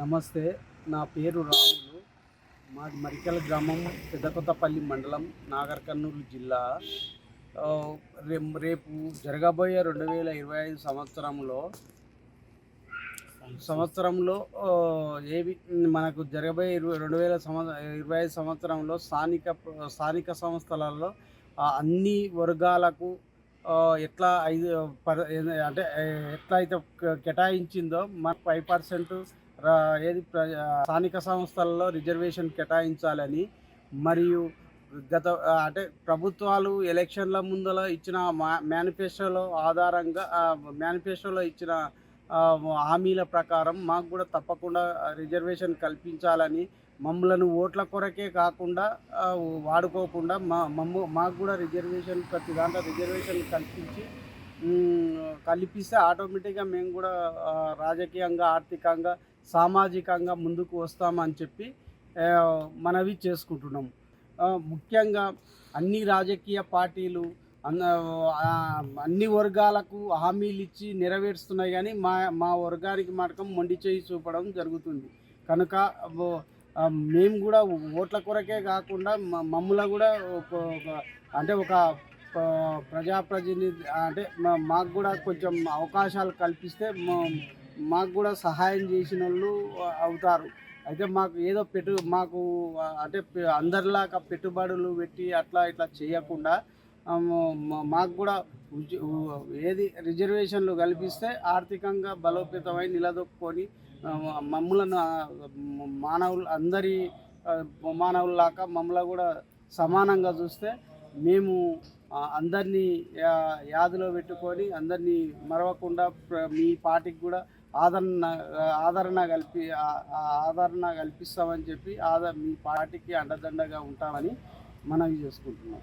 నమస్తే నా పేరు రాములు. మాది మరికల గ్రామం పెద్దకొత్తపల్లి మండలం నాగర్ కర్నూలు జిల్లా రే- రేపు జరగబోయే రెండు వేల ఇరవై ఐదు సంవత్సరంలో సంవత్సరంలో ఏవి మనకు జరగబోయే ఇరవై రెండు వేల సంవత్సర ఇరవై ఐదు సంవత్సరంలో స్థానిక స్థానిక సంస్థలలో ఆ, అన్ని వర్గాలకు ఎట్లా ఐదు పర్ అంటే ఎట్లా అయితే కేటాయించిందో మన ఫైవ్ పర్సెంట్ ఏది స్థానిక సంస్థలలో రిజర్వేషన్ కేటాయించాలని మరియు గత అంటే ప్రభుత్వాలు ఎలక్షన్ల ముందల ఇచ్చిన మా మేనిఫెస్టోలో ఆధారంగా మేనిఫెస్టోలో ఇచ్చిన హామీల ప్రకారం మాకు కూడా తప్పకుండా రిజర్వేషన్ కల్పించాలని మమ్మలను ఓట్ల కొరకే కాకుండా వాడుకోకుండా మా మమ్మ మాకు కూడా రిజర్వేషన్ ప్రతి దాంట్లో రిజర్వేషన్ కల్పించి కల్పిస్తే ఆటోమేటిక్గా మేము కూడా రాజకీయంగా ఆర్థికంగా సామాజికంగా ముందుకు వస్తామని చెప్పి మనవి చేసుకుంటున్నాం. ముఖ్యంగా అన్ని రాజకీయ పార్టీలు అన్ని వర్గాలకు హామీలు ఇచ్చి నెరవేరుస్తున్నాయి కానీ మా మా వర్గానికి మాత్రం మొండి చేయి చూపడం జరుగుతుంది. కనుక మేము కూడా ఓట్ల కొరకే కాకుండా మ- మమ్మల్ని కూడా అంటే ఒక ప్రజాప్రతినిధి అంటే మాకు కూడా కొంచెం అవకాశాలు కల్పిస్తే మా- మాకు కూడా సహాయం చేసిన వాళ్ళు అవుతారు. అయితే మాకు ఏదో పెట్టు మాకు అంటే అందరిలాగా పెట్టుబడులు పెట్టి అట్లా ఇట్లా చేయకుండా మాకు కూడా ఏది రిజర్వేషన్లు కల్పిస్తే ఆర్థికంగా బలోపేతమై నిలదొక్కుని మమ్మలను మానవులు అందరి మానవుల్లాగా మమ్మల్ని కూడా సమానంగా చూస్తే మేము అందరినీ యాదిలో పెట్టుకొని అందరినీ మరవకుండా మీ పార్టీకి కూడా ఆదరణ ఆదరణ కల్పి ఆదరణ కల్పిస్తామని చెప్పి ఆదర మీ పార్టీకి అండదండగా ఉంటామని మనవి చేసుకుంటున్నాం.